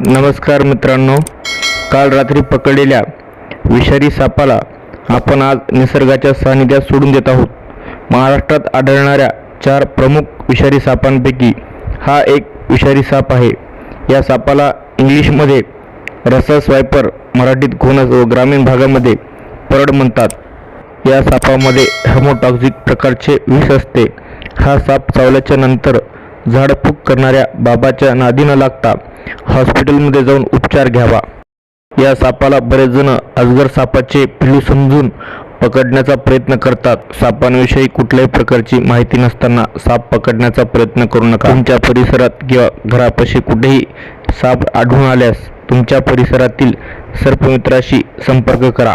नमस्कार मित्रांनो काल रात्री पकडलेल्या विषारी सापाला आपण आज निसर्गाच्या सानिध्यात सोडून देत आहोत. महाराष्ट्रात आढळणाऱ्या चार प्रमुख विषारी सापांपैकी हा एक विषारी साप आहे. या सापाला इंग्लिशमध्ये रसा स्वायपर मराठीत घोणस व ग्रामीण भागामध्ये परड म्हणतात. या सापामध्ये हेमोटॉक्सिक प्रकारचे विष असते. हा साप चावल्याच्या नंतर झाडफूक करणाऱ्या बाबाच्या नादी न लागता. हॉस्पिटलमध्ये जाऊन उपचार घ्यावा. या सापाला बरेच जण अजगर सापाचे पिलू समजून पकडण्याचा प्रयत्न करतात. सापांविषयी कुठल्याही प्रकारची माहिती नसताना साप पकडण्याचा प्रयत्न करू नका. तुमच्या परिसरात किंवा घरापाशी कुठेही साप आढळून आल्यास तुमच्या परिसरातील सर्पमित्राशी संपर्क करा.